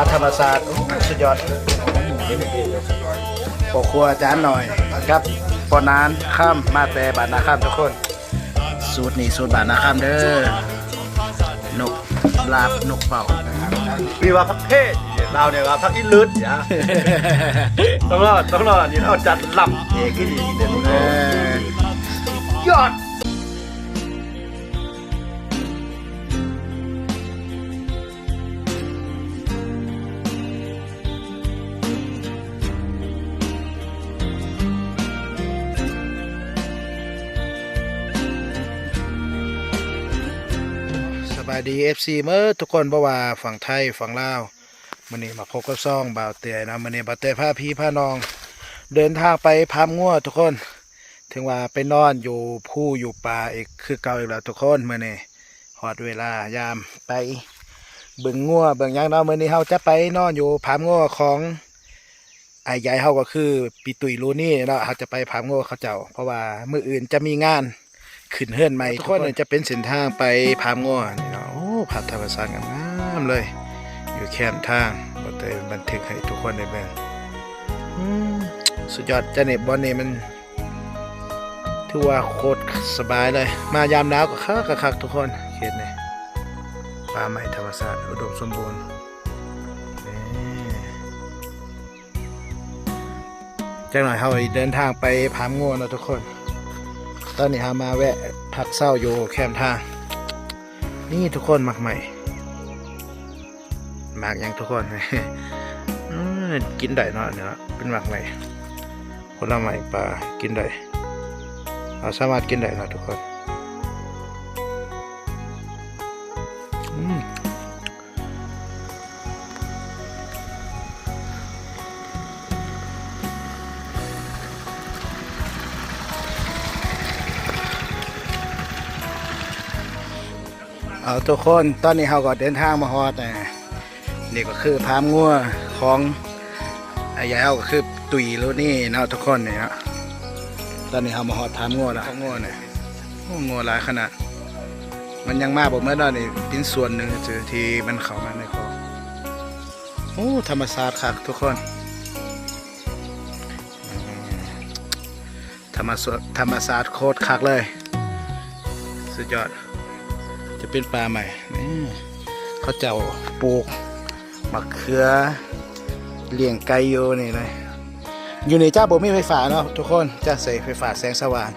ลาธรรมศาสตร์โอ้สุดยอดปอครัวจานหน่อยครับปอนานข้ามมาแต่บานนาข้ามทุกคน สูตรนี้สูตรบานนาข้ามเด้อนกลาบนกเป่ามีว่าพักเทศเราเนี่ยว่าพักอิลืดอย่าต้องรอดต้องรอดนี่เราจัดลำเอกที่ดีเด่นเออยอดายดี FC เมื่อทุกคนบ่ว่าฝั่งไทยฝั่งลาวมันนี้มาพบกับซ่องบ่าวเตยนะมันนี้บ่าวเตยพาพี่พานอง เดินทางไปพามงัวทุกคน ถึงว่าไปนอนอยู่ผู้อยู่ป่าอีกคือเก่าอีกแล้วทุกคนมื่อนี้หอดเวลายามไปเบิ่งงัวเบิ่งยังเนาะมื่อนี้เฮาจะไปนอนอยู่พามงัวของไอ้ใหญ่เฮาก็คือปีตุยลูนี่เนาะเฮาจะไปพามงัวเขาเจ้า เพราะว่ามื้ออื่นจะมีงาน ขึ้นเฮือนใหม่ทุกคนเนี่ยจะเป็นเส้นทางไปพามงัวนี่เนาะโอ้ผัดธรรมชาติงามๆเลย อยู่แคมทางบ่เตยบันทึกให้ทุกคนได้เบิ่งอืมสุดยอดจะเน็บบอลนี่มันถือว่าโคตรสบายเลย มายามหนาวก็คักก็คักทุกคนเขตนี่ป่าไม้ธรรมชาติอุดมสมบูรณ์นี่จังหน่อยเราเดินทางไปพามงัวเนาะทุกคน ตอนนี้หามาแวะพักเศร้าอยู่แคมทาง นี่ทุกคนมักใหม่มากยังทุกคนอืมกินได้เนาะเนี่ยนาะเป็นมักใหม่ผลไม้ปลากินได้เราสามารถกินได้นะทุกคน เอาทุกคนตอนนี้เราก็เดินทางมาฮอดนะนี่ก็คือพามงัวของไอ้ยายเอาก็คือตุยโลนี่เนาะทุกคนเนี่ยเนาะตอนนี้เรามาหอดทามงัวแล้วงัวเนี่ยโอ้งัวหลายขนาด มันยังมาบอกเมื่อตอนนี้เป็นส่วนหนึ่งจือที่มันเข้ามาในคลองโอ้ธรรมศาสตร์คักทุกคนอืมธรรมศาสตร์ธรรมศาสตร์โคตรคักเลย สุดยอด จะเป็นปลาใหม่นี่เขาเจ้าปลูกมะเขือเลี้ยงไก่โยนี่เลยอยู่ในเจ้าบ่มีไฟฟ้าเนาะทุกคนจะใส่ไฟฟ้าแสงสว่าง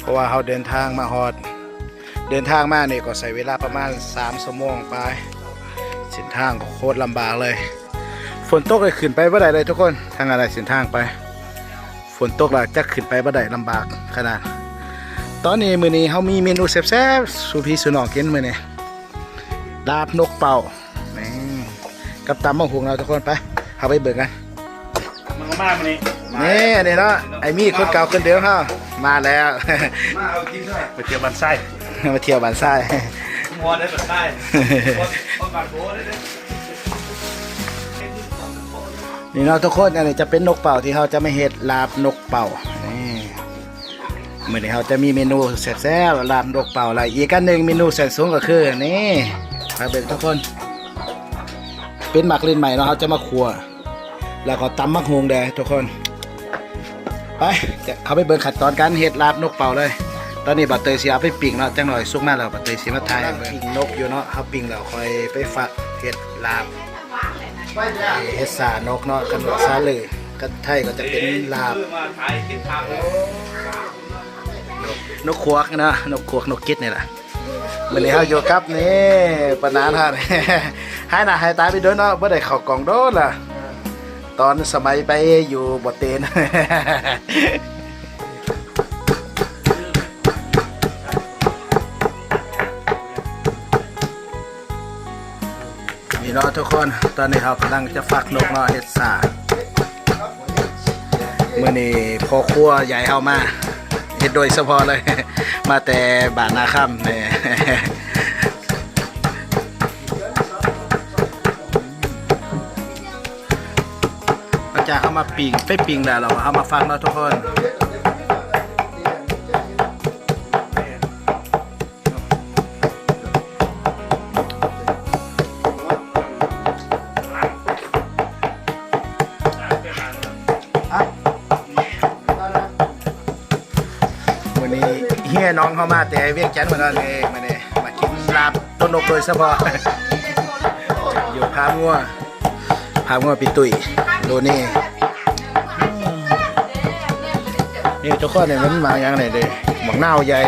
เพราะว่าเราเดินทางมาฮอด เดินทางมาเนี่ยก็ใส่เวลาประมาณ3ชั่วโมงไปเส้นทางโคตรลำบากเลย ฝนตกเลยขึ้นไปบ่ได้เลยทุกคนทางอะไรเส้นทางไป ฝนตกแล้วจะขึ้นไปบ่ได้ลำบากขนาด ตอนนี้มื้อนี้เฮามีเมนูแซ่บๆสู่พี่สู่น้องกินมื้อนี้ลาบนกเป่านี่กับตำมะฮุงเราทุกคนไปเอาไปเบิ่งกันมันก็มาวันนี้นี่อันนี้เนาะไอ้มีดคนเก่าคนเดิมเฮามาแล้ว มาเอากินด้วยไปเที่ยวบันไส้มาเที่ยวบ้านทรายมัวได้บันไส้คนบันโบ้ได้นี่เนาะทุกคนอันนี้จะเป็นนกเป่าที่เขาจะไม่เฮ็ดลาบนกเป่า นี่มื้อนี้เขาจะมีเมนูแซ่บๆลาบนกเป่าอะไรอีกอันหนึ่งเมนูแสนสูงก็คือนี่มาเบิ่งทุกคน เป็นหมักลินใหม่เนาะเขาจะมาคั่วแล้วก็ตำมักฮวงแดงทุกคน ไปจะเขาไปเบิ่งขั้นตอนการเฮ็ดลาบนกเป่าเลย ตอนนี้บัตเตยสิเอาไปปิ้งเนาะจังหน่อยสุกมาแล้วบัตเตยสิมาทายปิ้งนกอยู่เนาะเขาปิ้งแล้วคอยไปฝักเฮ็ดลาบเฮ็ดสานกเนาะกันว่าซาเลยกันไทยก็จะเป็นลาบ นกขวกนะนกขวกนกกิดนี่แหละมื้อนี้เฮาอยู่กับนี่ปานานฮะให้หน้าให้ตาไปด้วยเนาะบ่ได้เข้ากล่องโดนล่ะ ตอนสมัยไปอยู่บ่เตนนี่เนาะทุกคนตอนนี้เรากำลังจะฟักนกเนาะเฮ็ดสามื่อนี้พ่อครัวใหญ่เฮามา เห็ดโดยเฉพาะเลย มาแต่บาทนาค่ำเนี่ยหลังจากเอามาปิ่งไปปิ่งแล้วเราเอามาฟังเนาะทุกคน เฮียน้องเข้ามาแต่เวียงจันทน์มาแล้เองมาเนี่ยมากินลาบต้นนกโดยเฉพาะอยู่พางัวพางัวปีตุยดูนี่นี่เจ้าข้อเนี่ยมันมาอย่างไรเลยหมอกเน่าใหญ่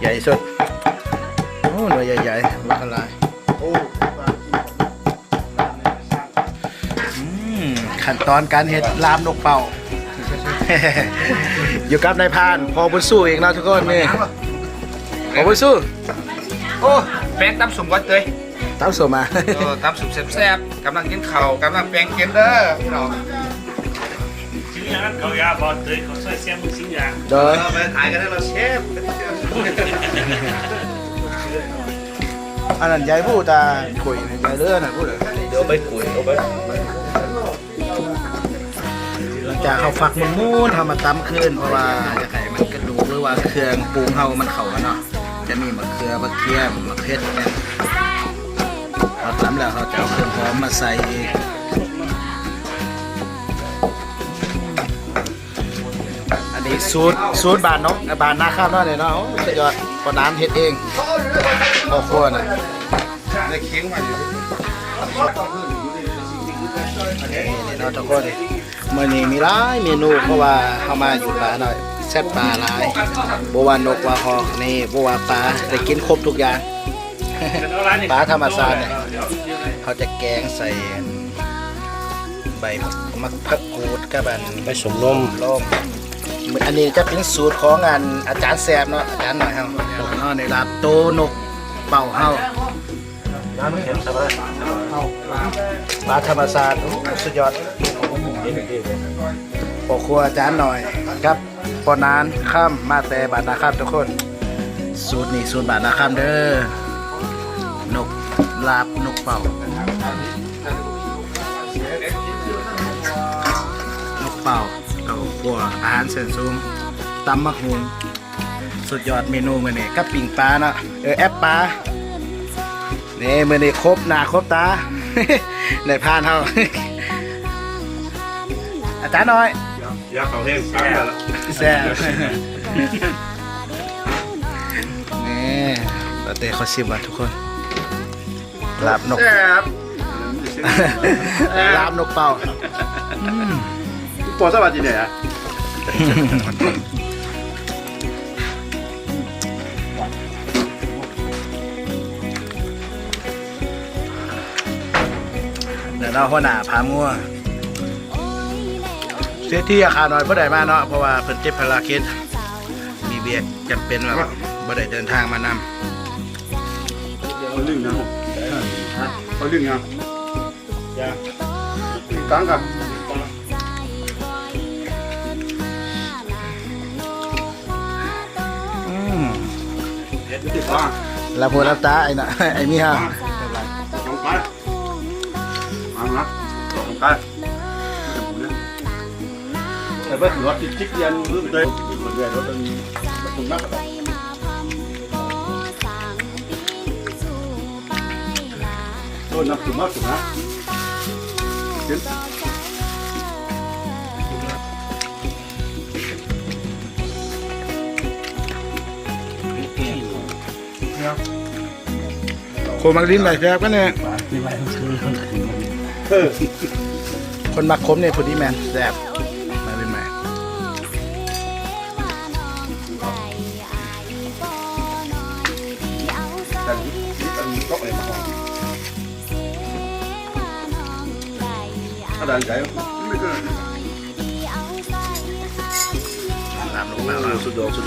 ใหญ่สุดโอ้หน่วยใหญ่ๆมาทลายขั้นตอนการเห็ดลามนกเป่า อยู่กับนายพรานพอบุญสู้เองนะทุกคนนี่พอบุญสู้โอ้แป้งตำสุ่มก่อนเตยตามสมาเออตำสุ่มแซ่บๆกำลังกินข้าวกำลังแป้งกินเด้อพี่น้องชิ้นยางเขายาบอดเลยเขาใส่เสียมือชิ้นยางโดยไปถ่ายกันได้เราเชฟอันนั้นยายพูดตาคุยนะยายเลื่อนนะพูดเลยเดี๋ยวไปคุยเอาไปหลัง จากเขาฝักมันมูนทำมาตำขึ้นเพราะว่าจะไข่มันกระดูกหรือว่าเครื่องปรุงเฮามันเข้ากันเนาะจะมีมะเขือมะเขือมะเขือเนี่ยพอตำแล้วเขาจะเอาเครื่องหอมมาใส่อีกอันนี้สูตรสูตรบานนกบานนาข้าวเนาะเนี่ยเนาะโอ้สุดยอดพอน้ำเฮ็ดเองพอครัวน่ะได้เคียงมาอยู่นี่เนาะทุกคน มื่อนี้มีหลายเมนูเพราะว่าเข้ามาอยู่ร้านหน่อยแซ่บปลาหลายบวานกว่าฮอกนี่บวาปลาได้กินครบทุกอย่างปลาธรรมชาติเนี่ยเขาจะแกงใส่ใบมะพักกูดกับอันไปสมนมลมอันนี้จะเป็นสูตรของงานอาจารย์แซมเนาะอาจารย์หน่อยเฮาเนาะในลาบโตนกเป่าเฮา น้ำเข็มใช่ไหมปลาธรรมชาสติโอ้สุดยอดปอครัวอาจารย์หน่อยครับปอนานข้ามมาแต่บาทนาข้ามทุกคน สูตรนี้สูตรบาทนาข้ามเด้อนกลาบนกเป่านกเป่าเก่าขัวอาหารเสริมสูงตำมักหุงสุดยอดเมนูมื้อนี้กับปิ่งปลาเนาะเออแอปปลา นี่มื้อนี้ครบหน้าครบตา ในพานเฮาอาจารย์หน่อยยาเขาแห้งซ้ำแล้วแซ่บนี่ปาเต้เขาชิมว่ะทุกคนลาบนกแซ่บลาบนกเป่าปอสวัสดีเนี่ย เดี๋ยวเราหัวหน้าพามัวเสียที่อาคารน้อยบ่ได้มาเนาะเพราะว่าเพิ่นเจ็บภารกิจมีเวียกจำเป็นว่าบ่ได้เดินทางมานำเขาลึงนะเขาลึงนะยากังกันอืมเห็ดติดว่าลาโพลาตาไอ้น่ะไอ้มีฮะ แต่ว่าถือว่าติดจิ๊กยันรู้เลยคนเดียวรถมันมันมากโดนน้ำถึงมากสุดนะเห็นโคมักลิ้นไหลแซ่บกันเนี่ยคนมักคมเนี่ยพอดีแมนแซ่บ มันก็อะไรมาถ้าดันใจไม่ก็ลาบลงมามาสุดยอดสุ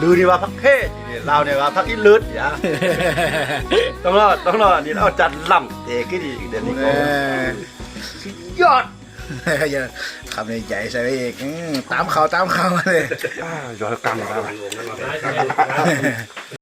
ดยอดยับเลยภาพกำโตตำหุงเลยมาที่นี่เนี่ยที่ว่าครับเจ้ตื่นแล้วโดเฮาหักอีอันเลนี้ยยักษ์บอกว่าลือนี่ว่าพักเพศเราเนี่ยว่าพักอีลืดอย่าต้องรอดต้องรอดนี่เราจัดล่ำเอกดีเดี๋ยวนี้เอก็อยอดอย่าคำใหญ่ๆใส่ไปอีกอืมตามเขาตามเขาเลยย้อนกลางมา